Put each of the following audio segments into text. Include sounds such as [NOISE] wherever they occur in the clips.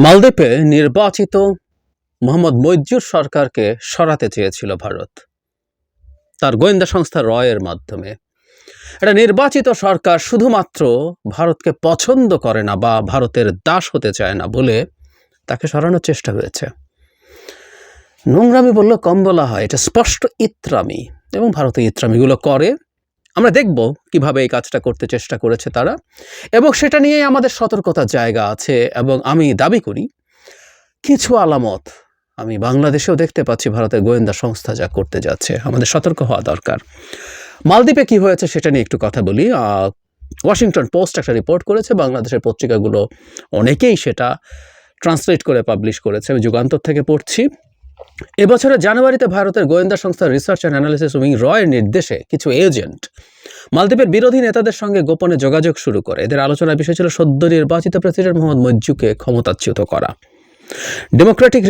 মালদ্বীপে নির্বাচিত মোহাম্মদ মৈজুর সরকারকে সরাতে চেয়েছিল ভারত। তার গোয়েন্দা সংস্থা রয়ের মাধ্যমে। এটা নির্বাচিত সরকার শুধুমাত্র ভারতকে পছন্দ করে না বা ভারতের দাস হতে চায় না বলে তাকে সরানোর চেষ্টা হয়েছে। নোংরামি বললে কম বলা হয়। এটা স্পষ্ট ইত্রামি এবং ভারতে ইত্রামিগুলো করে। আমরা দেখব কীভাবে এই কাজটা করতে চেষ্টা করেছে তারা। এবং সেটা নিয়েই আমাদের সতর্কতার জায়গা আছে এবং আমি দাবি করি, কিছু আলামত আমি বাংলাদেশেও দেখতে পাচ্ছি, ভারতের গোয়েন্দা সংস্থা যা করতে যাচ্ছে, আমাদের সতর্ক হওয়া দরকার। মালদ্বীপে কি হয়েছে সেটা নিয়ে একটু কথা বলি। ওয়াশিংটন পোস্ট একটা রিপোর্ট করেছে, বাংলাদেশের পত্রিকাগুলো অনেকেই সেটা ট্রান্সলেট করে পাবলিশ করেছে। আমি যুগান্তর থেকে পড়ছি। এবছরের জানুয়ারিতে ভারতের গোয়েন্দা সংস্থার রিসার্চ অ্যান্ড অ্যানালিসিস উইং রয়ের নির্দেশে কিছু এজেন্ট মালদ্বীপের বিরোধী নেতাদের সঙ্গে গোপনে যোগাযোগ শুরু করে। এদের আলোচনার বিষয় ছিল সদ্য নির্বাচিত প্রেসিডেন্ট মোহাম্মদ মজ্জুকে ক্ষমতাচ্যুত করা। ডেমোক্রেটিক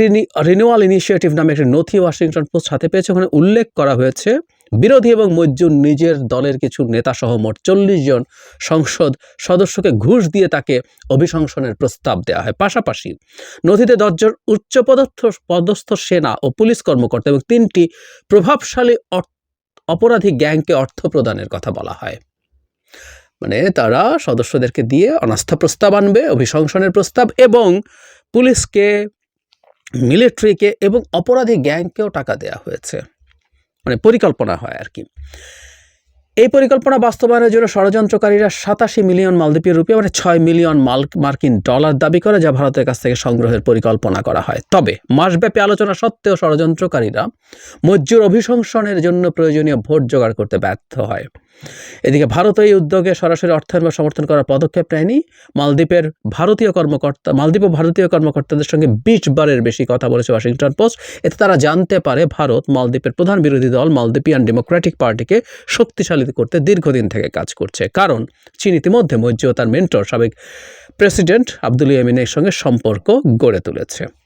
রিনিউয়াল ইনিশিয়েটিভ নামে একটি নথি ওয়াশিংটন পোস্ট হাতে পেয়েছে। ওখানে উল্লেখ করা হয়েছে বিরোধী এবং মজ্জুর নিজের দলের কিছু নেতা সহ মোট চল্লিশ জন সংসদ সদস্যকে ঘুষ দিয়ে তাকে অভিশংসনের প্রস্তাব দেওয়া হয়। পাশাপাশি নথিতে দশজন উচ্চপদস্থ পদস্থ সেনা ও পুলিশ কর্মকর্তা এবং তিনটি প্রভাবশালী অপরাধী গ্যাংকে অর্থ প্রদানের কথা বলা হয়। মানে তারা সদস্যদেরকে দিয়ে অনাস্থা প্রস্তাব আনবে, অভিশংসনের প্রস্তাব এবং পুলিশকে, মিলিটারিকে এবং অপরাধী গ্যাংকেও টাকা দেওয়া হয়েছে। মানে পরিকল্পনা হয় আর কি। এই পরিকল্পনা বাস্তবায়নের জন্য ষড়যন্ত্রকারীরা সাতাশি মিলিয়ন মালদ্বীপীয় রুপিয়া মানে ছয় মিলিয়ন মাল মার্কিন ডলার দাবি করে, যা ভারতের কাছ থেকে সংগ্রহের পরিকল্পনা করা হয়। তবে মাসব্যাপী আলোচনা সত্ত্বেও ষড়যন্ত্রকারীরা মজ্জুর অভিশংসনের জন্য প্রয়োজনীয় ভোট জোগাড় করতে ব্যর্থ হয়। এদিকে ভারত এই উদ্যোগে সরাসরি অর্থায়ন বা সমর্থন করার পদক্ষেপ নেয়নি। মালদ্বীপের ভারতীয় কর্মকর্তা মালদ্বীপ ও ভারতীয় কর্মকর্তাদের সঙ্গে বিশ বারের বেশি কথা বলেছে ওয়াশিংটন পোস্ট। এতে তারা জানতে পারে, ভারত মালদ্বীপের প্রধান বিরোধী দল মালদ্বীপিয়ান ডেমোক্রেটিক পার্টিকে শক্তিশালী করতে দীর্ঘদিন থেকে কাজ করছে। কারণ চীন ইতিমধ্যে মৈত্রী তার মেন্টর সাবেক প্রেসিডেন্ট আব্দুল ইয়ামিনের সঙ্গে সম্পর্ক গড়ে তুলেছে।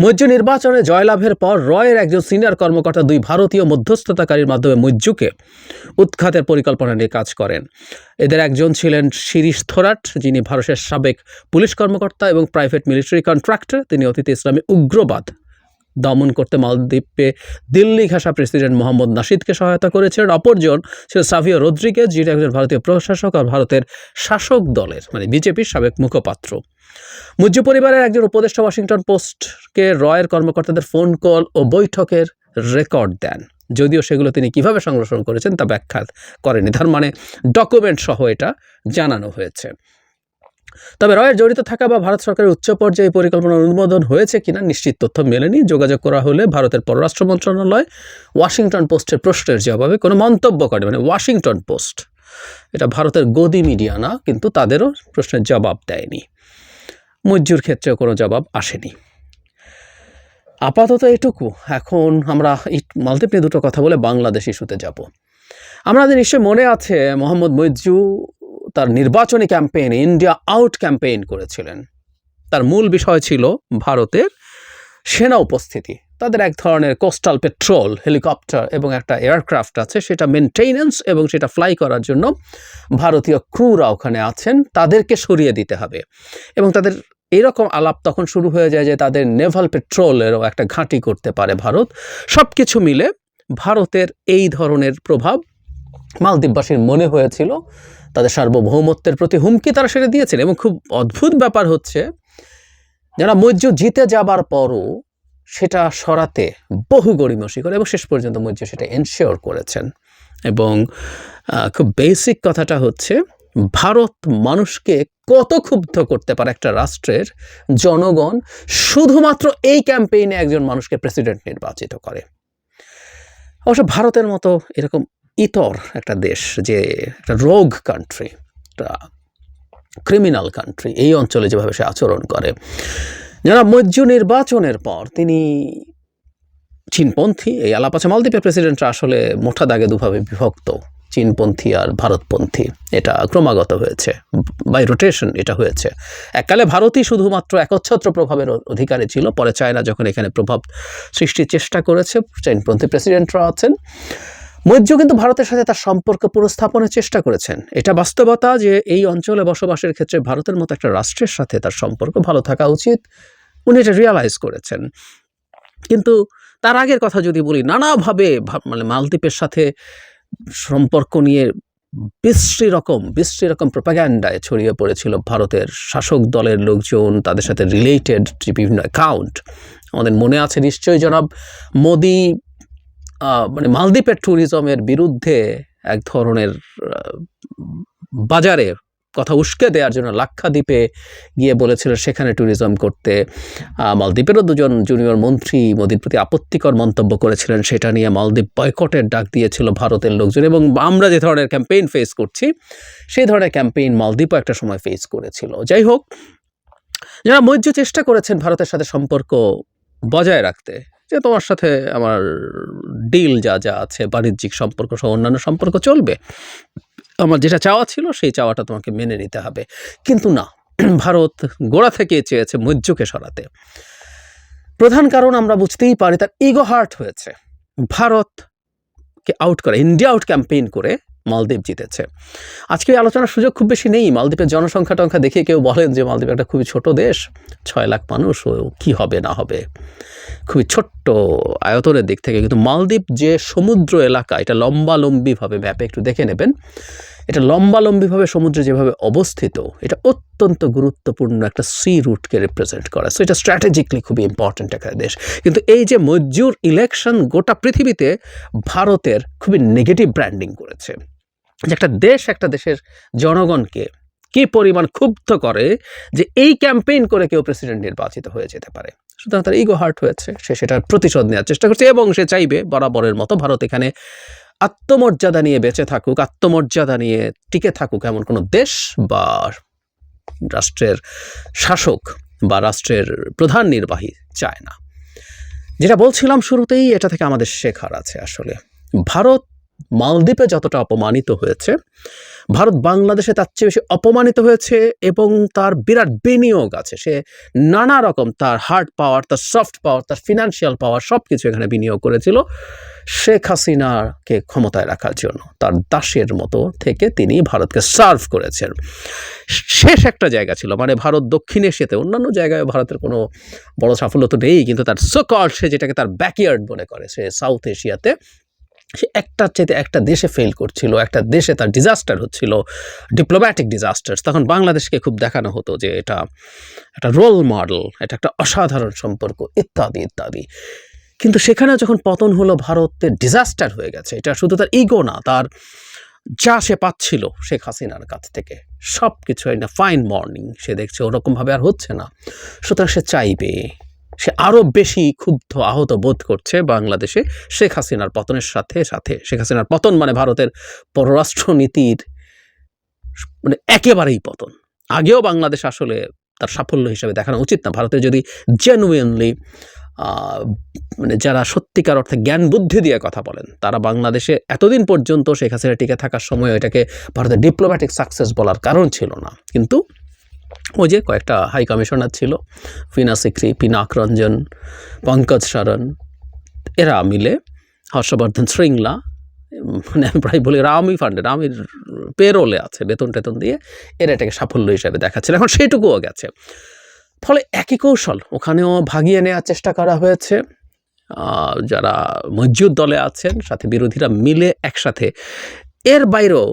মৈত্র নির্বাচনে জয়লাভের পর রয়ের একজন সিনিয়র কর্মকর্তা দুই ভারতীয় মধ্যস্থতাকারীর মাধ্যমে মৈজ্যুকে উৎখাতের পরিকল্পনা নিয়ে কাজ করেন। এদের একজন ছিলেন শিরিষ থোরাট, যিনি ভারতের সাবেক পুলিশ কর্মকর্তা এবং প্রাইভেট মিলিটারি কন্ট্রাক্টর। তিনি অতীতে ইসলামী উগ্রবাদ দমন করতে মালদ্বীপে দিল্লি ঘাসা প্রেসিডেন্ট মোহাম্মদ নাশিদকে সহায়তা করেছিলেন অপরজন ছিল সাভিও রদ্রিগেজ, যিনি একজন ভারতীয় প্রশাসক আর ভারতের শাসক দলের মানে বিজেপির সাবেক মুখপাত্র। মুজ্জু পরিবারের একজন উপদেষ্টা ওয়াশিংটন পোস্টকে রয়ের কর্মকর্তাদের ফোন কল ও বৈঠকের রেকর্ড দেন। যদিও সেগুলো তিনি কীভাবে সংরক্ষণ করেছেন তা ব্যাখ্যা করেনি তার মানে ডকুমেন্ট সহ এটা জানানো হয়েছে। তবে রয়ের জড়িত থাকা বা ভারত সরকারের উচ্চ পর্যায়ে পরিকল্পনার অনুমোদন হয়েছে কিনা নিশ্চিত তথ্য মেলেনি। যোগাযোগ করা হলে ভারতের পররাষ্ট্র মন্ত্রণালয় ওয়াশিংটন পোস্টের প্রশ্নের জবাবে কোনো মন্তব্য করে মানে ওয়াশিংটন পোস্ট। এটা ভারতের গদি মিডিয়া না, কিন্তু তাদেরও প্রশ্নের জবাব দেয়নি। মজ্জুর ক্ষেত্রেও কোনো জবাব আসেনি। আপাতত এটুকু। এখন আমরা এই মালদ্বীপ নিয়ে দুটো কথা বলে বাংলাদেশ ইস্যুতে যাব। আমাদের নিশ্চয় মনে আছে, মোহাম্মদ মৈজু তার নির্বাচনী ক্যাম্পেইন, ইন্ডিয়া আউট ক্যাম্পেইন করেছিলেন। তার মূল বিষয় ছিল ভারতের সেনা উপস্থিতি। তাদের এক ধরনের কোস্টাল পেট্রোল হেলিকপ্টার এবং একটা এয়ারক্রাফট আছে, সেটা মেনটেনেন্স এবং সেটা ফ্লাই করার জন্য ভারতীয় ক্রুরা ওখানে আছেন, তাদেরকে সরিয়ে দিতে হবে। এবং তাদের এরকম আলাপ তখন শুরু হয়ে যায় যে তাদের নেভাল পেট্রোলেরও একটা ঘাঁটি করতে পারে ভারত। সব কিছু মিলে ভারতের এই ধরনের প্রভাব মালদ্বীপবাসীর মনে হয়েছিল তাদের সার্বভৌমত্বের প্রতি হুমকি তারা সেটা দিয়েছিল এবং খুব অদ্ভুত ব্যাপার হচ্ছে, যারা মজ্জু জিতে যাবার পরও সেটা সরাতে বহু গড়িমসি করে এবং শেষ পর্যন্ত মজ্জু সেটা এনশিওর করেছেন। এবং খুব বেসিক কথাটা হচ্ছে, ভারত মানুষকে কত ক্ষুব্ধ করতে পারে একটা রাষ্ট্রের জনগণ শুধুমাত্র এই ক্যাম্পেইনে একজন মানুষকে প্রেসিডেন্ট নির্বাচিত করে? অবশ্য ভারতের মতো এরকম ইতর একটা দেশ, যে একটা রোগ কান্ট্রি একটা ক্রিমিনাল কান্ট্রি এই অঞ্চলে যেভাবে সে আচরণ করে। যারা মজ্জু নির্বাচনের পর তিনি চীনপন্থী, এই আলাপাচা মালদ্বীপের প্রেসিডেন্টরা আসলে মোটা দাগে দুভাবে বিভক্ত, চীনপন্থী আর ভারতপন্থী। এটা ক্রমাগত হয়েছে বাই রোটেশন এটা হয়েছে। এককালে ভারতই শুধুমাত্র একচ্ছত্র প্রভাবের অধিকারী ছিল, পরে চায়না যখন এখানে প্রভাব সৃষ্টির চেষ্টা করেছে, চীনপন্থী প্রেসিডেন্টরা আছেন। মৈত্র কিন্তু ভারতের সাথে তার সম্পর্ক পুনঃস্থাপনের চেষ্টা করেছেন। এটা বাস্তবতা যে এই অঞ্চলে বসবাসের ক্ষেত্রে ভারতের মতো একটা রাষ্ট্রের সাথে তার সম্পর্ক ভালো থাকা উচিত, উনি এটা রিয়ালাইজ করেছেন। কিন্তু তার আগের কথা যদি বলি, নানাভাবে মানে মালদ্বীপের সাথে সম্পর্ক নিয়ে বিশ্রী রকম বিশ্রী রকম প্রোপাগ্যান্ডায় ছড়িয়ে পড়েছিল ভারতের শাসক দলের লোকজন, তাদের সাথে রিলেটেড বিভিন্ন অ্যাকাউন্ট আমাদের মনে আছে নিশ্চয়ই জনাব, মোদি মানে মালদ্বীপের ট্যুরিজমের বিরুদ্ধে এক ধরনের আহ, বাজারে কথা উস্কে দেওয়ার জন্য লাক্ষাদ্বীপে গিয়ে বলেছিল সেখানে ট্যুরিজম করতে। মালদ্বীপেরও দুজন জুনিয়র মন্ত্রী মোদির প্রতি আপত্তিকর মন্তব্য করেছিলেন সেটা নিয়ে মালদ্বীপ বয়কটের ডাক দিয়েছিল ভারতের লোকজন এবং আমরা যে ধরনের ক্যাম্পেইন ফেস করছি সেই ধরনের ক্যাম্পেইন মালদ্বীপও একটা সময় ফেস করেছিল। যাই হোক যারা মৈত্র চেষ্টা করেছেন ভারতের সাথে সম্পর্ক বজায় রাখতে যে তোমার সাথে আমার ডিল যা যা আছে, বাণিজ্যিক সম্পর্ক সহ অন্যান্য সম্পর্ক চলবে, আমার যেটা চাওয়া ছিল সেই চাওয়াটা তোমাকে মেনে নিতে হবে। কিন্তু না, [CLEARS THROAT] ভারত গোড়া থেকে চেয়েছে মৈত্রকে সরাতে। প্রধান কারণ আমরা বুঝতেই পারি, তার ইগো হার্ট হয়েছে। ভারতকে আউট করে ইন্ডিয়া আউট ক্যাম্পেইন করে মালদ্বীপ জিতেছে। আজকে আলোচনার সুযোগ খুব বেশি নেই। মালদ্বীপের জনসংখ্যা টংখ্যা দেখে কেউ বলেন যে মালদ্বীপ একটা খুবই ছোট দেশ, ছয় লাখ মানুষ, ও কী হবে না হবে। খুবই ছোট্ট আয়তনের দিক থেকে কিন্তু মালদ্বীপ যে সমুদ্র এলাকা, এটা লম্বালম্বিভাবে ম্যাপে একটু দেখে নেবেন। এটা লম্বালম্বিভাবে সমুদ্রে যেভাবে অবস্থিত, এটা অত্যন্ত গুরুত্বপূর্ণ একটা সি রুটকে রিপ্রেজেন্ট করে। সো এটা স্ট্র্যাটেজিকলি খুবই ইম্পর্ট্যান্ট একটা দেশ। কিন্তু এই যে মজুর ইলেকশন গোটা পৃথিবীতে ভারতের খুবই নেগেটিভ ব্র্যান্ডিং করেছে। যে একটা দেশ একটা দেশের জনগণকে কি পরিমাণ ক্ষুব্ধ করে যে এই ক্যাম্পেইন করে কেউ প্রেসিডেন্ট নির্বাচিত হয়ে যেতে পারে। সুতরাং তার ইগো হার্ট হয়েছে। সে সেটার প্রতিশোধ নেওয়ার চেষ্টা করছে এবং সে চাইবে বরাবরের মতো ভারত এখানে আত্মমর্যাদা নিয়ে বেঁচে থাকুক, আত্মমর্যাদা নিয়ে টিকে থাকুক এমন কোনো দেশ বা রাষ্ট্রের শাসক বা রাষ্ট্রের প্রধান নির্বাহী চায় না যেটা বলছিলাম শুরুতেই, এটা থেকে আমাদের শেখার আছে আসলে। ভারত মালদ্বীপে যতটা অপমানিত হয়েছে ভারত বাংলাদেশে তার চেয়ে বেশি অপমানিত হয়েছে এবং তার বিরাট বিনিয়োগ আছে। সে নানা রকম তার হার্ড পাওয়ার তার সফট পাওয়ার তার ফিনান্সিয়াল পাওয়ার সব কিছু এখানে বিনিয়োগ করেছিল। শেখ হাসিনাকে ক্ষমতায় রাখার জন্য, তার দাসের মতো থেকে তিনি ভারতকে সার্ভ করেছেন। শেষ একটা জায়গা ছিল মানে ভারত দক্ষিণ এশিয়াতে, অন্যান্য জায়গায় ভারতের কোনো বড় সাফল্য তো নেই, কিন্তু তার সকল সে যেটাকে তার ব্যাকইয়ার্ড মনে করে, সে সাউথ এশিয়াতে সে একটা চেতে একটা দেশে ফেল করছিল, একটা দেশে তার ডিজাস্টার হচ্ছিল ডিপ্লোম্যাটিক ডিজাস্টার্স তখন বাংলাদেশকে খুব দেখানো হতো যে এটা একটা রোল মডেল এটা একটা অসাধারণ সম্পর্ক, ইত্যাদি ইত্যাদি। কিন্তু সেখানে যখন পতন হলো, ভারতের ডিজাস্টার হয়ে গেছে। এটা শুধু তার ইগো না, তার যা সে পাচ্ছিল শেখ হাসিনার কাছ থেকে সব কিছু একটা ফাইন মর্নিং সে দেখছে ওরকমভাবে আর হচ্ছে না। সুতরাং সে চাইবে সে আরও বেশি ক্ষুব্ধ আহত বোধ করছে বাংলাদেশে শেখ হাসিনার পতনের সাথে সাথে। শেখ হাসিনার পতন মানে ভারতের পররাষ্ট্রনীতির মানে একেবারেই পতন। আগেও বাংলাদেশ আসলে তার সাফল্য হিসেবে দেখানো উচিত না। ভারতে যদি জেনুইনলি মানে যারা সত্যিকার অর্থে জ্ঞান বুদ্ধি দিয়ে কথা বলেন, তারা বাংলাদেশে এতদিন পর্যন্ত শেখ হাসিনা টিকে থাকার সময় এটাকে ভারতের ডিপ্লোম্যাটিক সাকসেস বলার কারণ ছিল না। কিন্তু ওই যে কয়েকটা হাই কমিশনার ছিল ফিনা সিক্রি পিনাক রঞ্জন পঙ্কজ শরণ এরা মিলে হর্ষবর্ধন শৃঙ্গলা মানে আমি প্রায় বলি রামই ফান্ডে রামির পেরোলে আছে, বেতন টেতন দিয়ে এরা এটাকে সাফল্য হিসাবে দেখাচ্ছিল, এখন সেটুকুও গেছে। ফলে একই কৌশল, ওখানেও ভাগিয়ে নেওয়ার চেষ্টা করা হয়েছে। যারা মজুদ দলে আছেন, সাথে বিরোধীরা মিলে একসাথে। এর বাইরেও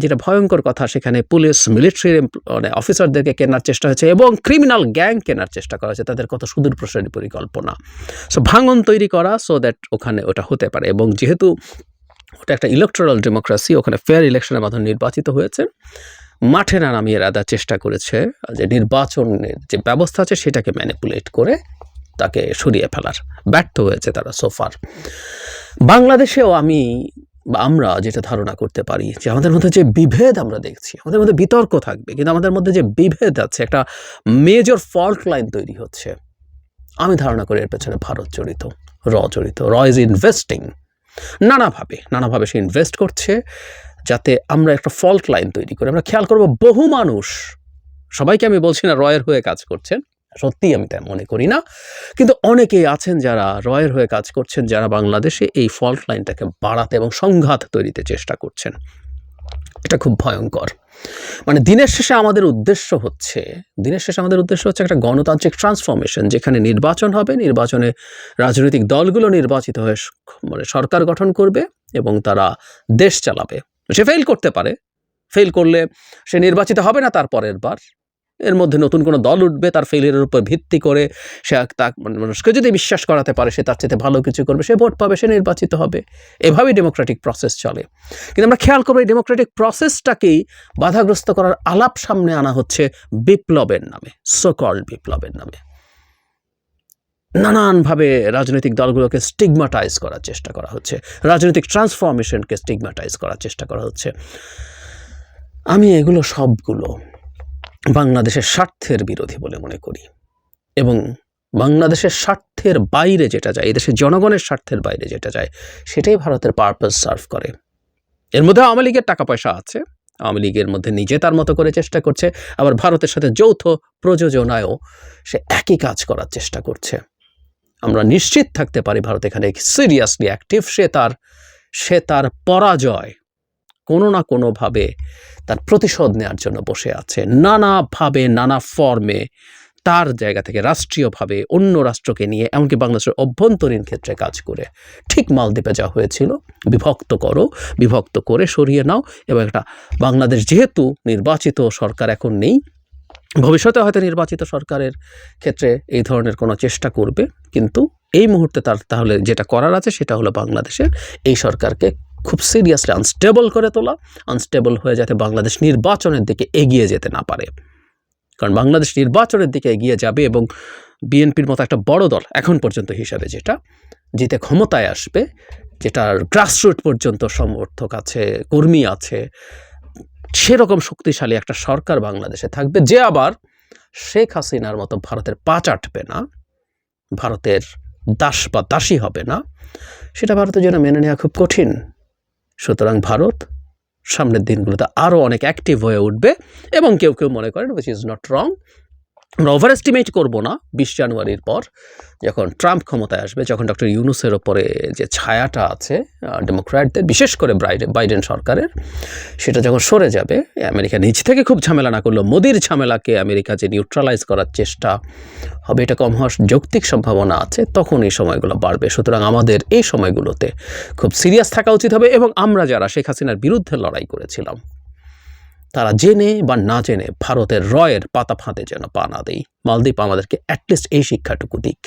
যেটা ভয়ঙ্কর কথা, সেখানে পুলিশ মিলিটারি মানে অফিসারদেরকে কেনার চেষ্টা হয়েছে এবং ক্রিমিনাল গ্যাং কেনার চেষ্টা করা হয়েছে। তাদের কত সুদূর প্রসারী পরিকল্পনা। সো ভাঙন তৈরি করা সো দ্যাট ওখানে ওটা হতে পারে এবং যেহেতু ওটা একটা ইলেকট্রাল ডেমোক্রেসি ওখানে ফেয়ার ইলেকশনের মাধ্যমে নির্বাচিত হয়েছে, মাঠে না নামিয়ে রাদা চেষ্টা করেছে যে নির্বাচনের যে ব্যবস্থা আছে সেটাকে ম্যানিপুলেট করে তাকে সরিয়ে ফেলার। ব্যর্থ হয়েছে তারা সোফার বাংলাদেশেও আমি বা আমরা যেটা ধারণা করতে পারি যে আমাদের মধ্যে যে বিভেদ আমরা দেখছি, আমাদের মধ্যে বিতর্ক থাকবে, কিন্তু আমাদের মধ্যে যে বিভেদ আছে, একটা মেজর ফল্ট লাইন তৈরি হচ্ছে। আমি ধারণা করি এর পেছনে ভারত জড়িত, র জড়িত, র ইজ ইনভেস্টিং নানাভাবে নানাভাবে সে ইনভেস্ট করছে যাতে আমরা একটা ফল্ট লাইন তৈরি করি। আমরা খেয়াল করব বহু মানুষ, সবাইকে আমি বলছি না রয়ের হয়ে কাজ করছেন সত্যিই আমি তাই মনে করি না। কিন্তু অনেকেই আছেন যারা রয়ের হয়ে কাজ করছেন, যারা বাংলাদেশে এই ফল্ট লাইনটাকে বাড়াতে এবং সংঘাত তৈরিতে চেষ্টা করছেন। এটা খুব ভয়ঙ্কর। মানে দিনের শেষে আমাদের উদ্দেশ্য হচ্ছে, দিনের শেষে আমাদের উদ্দেশ্য হচ্ছে একটা গণতান্ত্রিক ট্রান্সফরমেশন যেখানে নির্বাচন হবে, নির্বাচনে রাজনৈতিক দলগুলো নির্বাচিত হয়ে মানে সরকার গঠন করবে এবং তারা দেশ চালাবে। সে ফেল করতে পারে। ফেল করলে সে নির্বাচিত হবে না তার পরের বার। এর মধ্যে নতুন কোনো দল উঠবে, তার ফেলিয়ারের উপর ভিত্তি করে সে তা মানে মানুষকে যদি বিশ্বাস করাতে পারে, সে তার চেয়ে ভালো কিছু করবে, সে ভোট পাবে, সে নির্বাচিত হবে। এভাবেই ডেমোক্রেটিক প্রসেস চলে। কিন্তু আমরা খেয়াল করব, এই ডেমোক্রেটিক প্রসেসটাকেই বাধাগ্রস্ত করার আলাপ সামনে আনা হচ্ছে বিপ্লবের নামে সকল বিপ্লবের নামে। নানানভাবে রাজনৈতিক দলগুলোকে স্টিগমাটাইজ করার চেষ্টা করা হচ্ছে। রাজনৈতিক ট্রান্সফরমেশনকে স্টিগমাটাইজ করার চেষ্টা করা হচ্ছে। আমি এগুলো সবগুলো বাংলাদেশের স্বার্থের বিরোধী বলে মনে করি। এবং বাংলাদেশের স্বার্থের বাইরে যেটা যায় এই দেশের জনগণের স্বার্থের বাইরে যেটা যায়, সেটাই ভারতের পারপাস সার্ভ করে। এর মধ্যে আওয়ামী লীগের টাকা পয়সা আছে। আওয়ামী লীগের মধ্যে নিজে তার মতো করে চেষ্টা করছে। আবার ভারতের সাথে যৌথ প্রযোজনায়ও সে একই কাজ করার চেষ্টা করছে। আমরা নিশ্চিত থাকতে পারি ভারত এখানে সিরিয়াসলি অ্যাক্টিভ সে তার সে তার পরাজয় কোনো না কোনোভাবে তার প্রতিশোধ নেওয়ার জন্য বসে আছে। নানাভাবে, নানা ফর্মে তার জায়গা থেকে রাষ্ট্রীয়ভাবে অন্য রাষ্ট্রকে নিয়ে, এমনকি বাংলাদেশের অভ্যন্তরীণ ক্ষেত্রে কাজ করে। ঠিক মালদ্বীপে যা হয়েছিল, বিভক্ত করো, বিভক্ত করে সরিয়ে নাও এবং একটা বাংলাদেশ যেহেতু নির্বাচিত সরকার এখন নেই, ভবিষ্যতে হয়তো নির্বাচিত সরকারের ক্ষেত্রে এই ধরনের কোনো চেষ্টা করবে। কিন্তু এই মুহূর্তে তার তাহলে যেটা করার আছে সেটা হলো বাংলাদেশের এই সরকারকে খুব সিরিয়াসলি আনস্টেবল করে তোলা আনস্টেবল হয়ে যাতে বাংলাদেশ নির্বাচনের দিকে এগিয়ে যেতে না পারে। কারণ বাংলাদেশ নির্বাচনের দিকে এগিয়ে যাবে এবং বিএনপির মতো একটা বড় দল এখন পর্যন্ত হিসাবে যেটা, জিতে ক্ষমতায় আসবে, যেটার গ্রাসরুট পর্যন্ত সমর্থক আছে, কর্মী আছে, সেরকম শক্তিশালী একটা সরকার বাংলাদেশে থাকবে, যে আবার শেখ হাসিনার মতো ভারতের পা চাটবে না, ভারতের দাস বা দাসী হবে না, সেটা ভারতের জন্য মেনে নেওয়া খুব কঠিন। সুতরাং ভারত সামনের দিনগুলোতে আরও অনেক অ্যাক্টিভ হয়ে উঠবে এবং কেউ কেউ মনে করেন which is not wrong overestimate করব না বিশ জানুয়ারির পর, যখন ট্রাম্প ক্ষমতায় আসবে, যখন ডক্টর ইউনুসের ওপরে যে ছায়াটা আছে ডেমোক্র্যাটদের, বিশেষ করে বাইডেন সরকারের, সেটা যখন সরে যাবে, আমেরিকা নিজ থেকে খুব ঝামেলা না করলেও মোদির ঝামেলাকে আমেরিকা যে নিউট্রালাইজ করার চেষ্টা হবে, এটা কম হওয়ার যৌক্তিক সম্ভাবনা আছে, তখন এই সময়গুলো বাড়বে। সুতরাং আমাদের এই সময়গুলোতে খুব সিরিয়াস থাকা উচিত হবে এবং আমরা যারা শেখ হাসিনার বিরুদ্ধে লড়াই করেছিলাম তারা জেনে বা না জেনে ভারতের রয়ের পাতা ফাঁদে যেন পা না দেই। মালদ্বীপ আমাদেরকে অ্যাটলিস্ট এই শিক্ষাটুকু দিক।